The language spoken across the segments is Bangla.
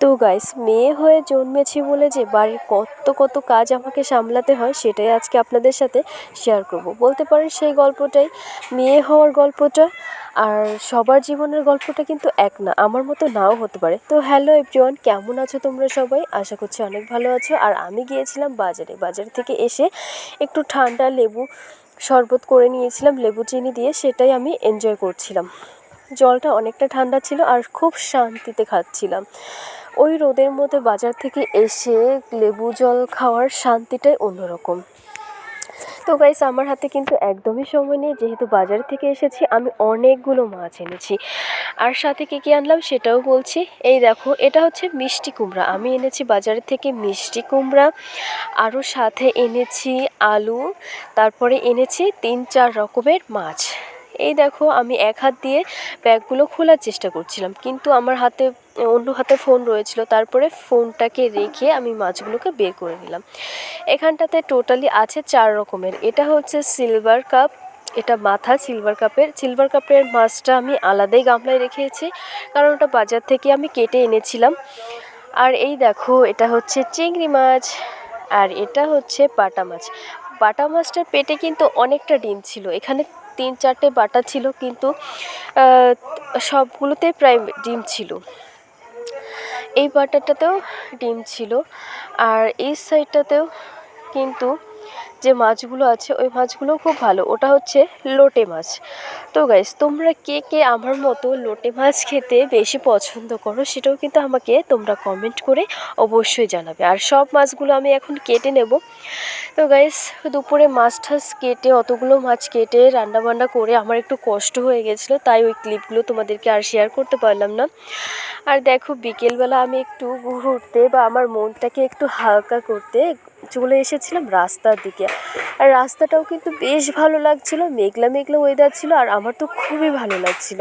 তো গাইস মেয়ে হয়ে জন্মেছি বলে যে বাড়ির কত কত কাজ আমাকে সামলাতে হয়, সেটাই আজকে আপনাদের সাথে শেয়ার করব। বলতে পারেন সেই গল্পটাই, মেয়ে হওয়ার গল্পটা আর সবার জীবনের গল্পটা কিন্তু এক না, আমার মতো নাও হতে পারে। তো হ্যালো এভরিওয়ান কেমন আছো তোমরা সবাই? আশা করছি অনেক ভালো আছো। আর আমি গিয়েছিলাম বাজারে, বাজার থেকে এসে একটু ঠান্ডা লেবু শরবত করে নিয়েছিলাম, লেবু চিনি দিয়ে, সেটাই আমি এনজয় করছিলাম। জলটা অনেকটা ঠান্ডা ছিল আর খুব শান্তিতে খাচ্ছিলাম। ওই রোদের মধ্যে বাজার থেকে এসে লেবু জল খাওয়ার শান্তিটাই অন্যরকম। তো গাইস আমার হাতে কিন্তু একদমই সময় নেই। যেহেতু বাজার থেকে এসেছি, আমি অনেকগুলো মাছ এনেছি। আর সাথে কী কী আনলাম সেটাও বলছি। এই দেখো, এটা হচ্ছে মিষ্টি কুমড়া। আমি এনেছি বাজার থেকে মিষ্টি কুমড়া, আরও সাথে এনেছি আলু, তারপরে এনেছি তিন চার রকমের মাছ। এই দেখো, আমি এক হাত দিয়ে ব্যাগগুলো খোলার চেষ্টা করছিলাম, কিন্তু আমার হাতে, অন্য হাতে ফোন রয়েছিল, তারপরে ফোনটাকে রেখে আমি মাছগুলোকে বের করে নিলাম। এখানটাতে টোটালি আছে চার রকমের, এটা হচ্ছে সিলভার কাপ, এটা মাথা সিলভার কাপের সিলভার কাপের মাছটা আমি আলাদাই গামলায় রেখেছি, কারণ ওটা বাজার থেকে আমি কেটে এনেছিলাম। আর এই দেখো, এটা হচ্ছে চিংড়ি মাছ, আর এটা হচ্ছে পাটা মাছ। বাটা মাছটার পেটে কিন্তু অনেকটা ডিম ছিল, এখানে তিন চারটে বাটা ছিল কিন্তু সবগুলোতে প্রায় ডিম ছিল। এই বাটাটাতেও ডিম ছিল। আর এই সাইডটাতেও কিন্তু যে মাছগুলো আছে, ওই মাছগুলোও খুব ভালো। ওটা হচ্ছে লোটে মাছ। তো গাইস তোমরা কে কে আমার মতো লোটে মাছ খেতে বেশি পছন্দ করো সেটাও কিন্তু আমাকে তোমরা কমেন্ট করে অবশ্যই জানাবে। আর সব মাছগুলো আমি এখন কেটে নেব। তো গাইস দুপুরে মাছ ঠাস কেটে, অতগুলো মাছ কেটে রান্নাবান্না করে আমার একটু কষ্ট হয়ে গেছিল, তাই ওই ক্লিপগুলো তোমাদেরকে আর শেয়ার করতে পারলাম না। আর দেখো, বিকেলবেলা আমি একটু ঘুরতে বা আমার মনটাকে একটু হালকা করতে চলে এসেছিলাম রাস্তার দিকে। আর রাস্তাটাও কিন্তু বেশ ভালো লাগছিল, মেঘলা মেঘলা ওয়েদার ছিল আর আমার তো খুবই ভালো লাগছিল।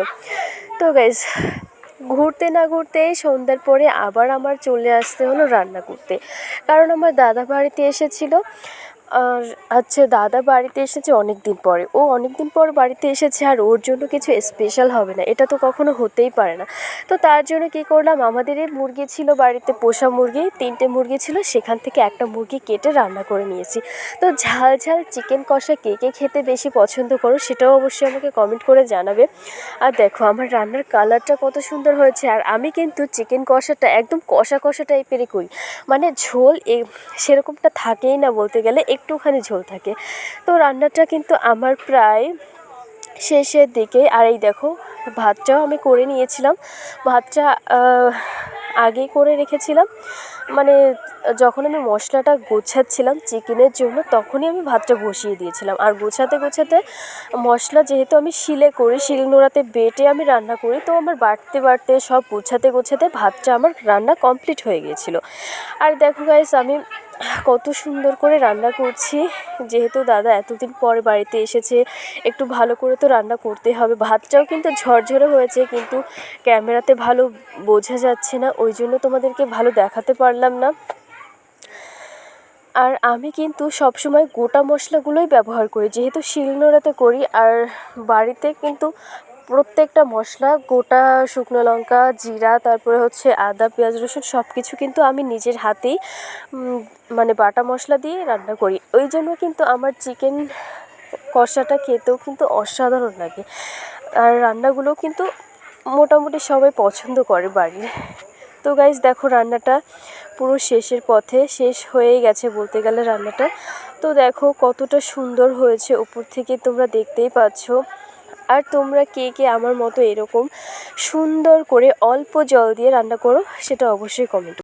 তো গাইজ ঘুরতে না ঘুরতে সন্ধ্যার পরে আবার আমার চলে আসতে হলো রান্না করতে। কারণ আমার দাদা বাড়িতে এসেছিল আর আচ্ছা দাদা বাড়িতে এসেছে অনেক দিন পরে। ও অনেক দিন পর বাড়িতে এসেছে আর ওর জন্য কিছু স্পেশাল হবে না। এটা তো কখনো হতেই পারে না। তো তার জন্য কী করলাম, আমাদের এই মুরগি ছিল বাড়িতে, পোষা মুরগি, তিনটে মুরগি ছিল, সেখান থেকে একটা মুরগি কেটে রান্না করে নিয়েছি। তো ঝাল ঝাল চিকেন কষা কে কে খেতে বেশি পছন্দ করো, সেটাও অবশ্যই আমাকে কমেন্ট করে জানাবে। আর দেখো, আমার রান্নার কালারটা কত সুন্দর হয়েছে। আর আমি কিন্তু চিকেন কষাটা একদম কষা কষা টাইপেরই করি। মানে ঝোল সেরকমটা থাকেই না বলতে গেলে। একটুখানি ঝোল থাকে। তো রান্নাটা কিন্তু আমার প্রায় শেষের দিকে। আর এই দেখো, ভাতটাও আমি করে নিয়েছিলাম। ভাতটা আগেই করে রেখেছিলাম। মানে যখন আমি মশলাটা গোছাচ্ছিলাম চিকেনের জন্য, তখনই আমি ভাতটা বসিয়ে দিয়েছিলাম। আর গোছাতে গোছাতে মশলা যেহেতু আমি শিলে করি, শিল নোড়াতে বেটে আমি রান্না করি, তো আমার বাড়তে বাড়তে, সব গোছাতে গোছাতে ভাতটা আমার রান্না কমপ্লিট হয়ে গিয়েছিল। আর দেখো গাইস আমি কত সুন্দর করে রান্না করছি। যেহেতু দাদা এতদিন পরে বাড়িতে এসেছে, একটু ভালো করে তো রান্না করতে হবে। ভাতটাও কিন্তু ঝরঝরে হয়েছে, কিন্তু ক্যামেরাতে ভালো বোঝা যাচ্ছে না, ওই জন্য তোমাদেরকে ভালো দেখাতে পারলাম না। আর আমি কিন্তু সবসময় গোটা মশলাগুলোই ব্যবহার করি, যেহেতু শিলনোড়াতে করি, আর বাড়িতে কিন্তু প্রত্যেকটা মশলা, গোটা শুকনো লঙ্কা, জিরা, তারপরে হচ্ছে আদা, পেঁয়াজ, রসুন সব কিছু কিন্তু আমি নিজের হাতেই মানে বাটা মশলা দিয়ে রান্না করি। ওই জন্য কিন্তু আমার চিকেন কষাটা খেতেও কিন্তু অসাধারণ লাগে। আর রান্নাগুলো কিন্তু মোটামুটি সবাই পছন্দ করে বাড়ির। তো গাইজ দেখো রান্নাটা পুরো শেষের পথে, শেষ হয়ে গেছে বলতে গেলে রান্নাটা। তো দেখো কতটা সুন্দর হয়েছে, উপর থেকে তোমরা দেখতেই পাচ্ছ। আর তোমরা কে কে আমার মতো এরকম সুন্দর করে অল্প জল দিয়ে রান্না করো, সেটা অবশ্যই কমেন্ট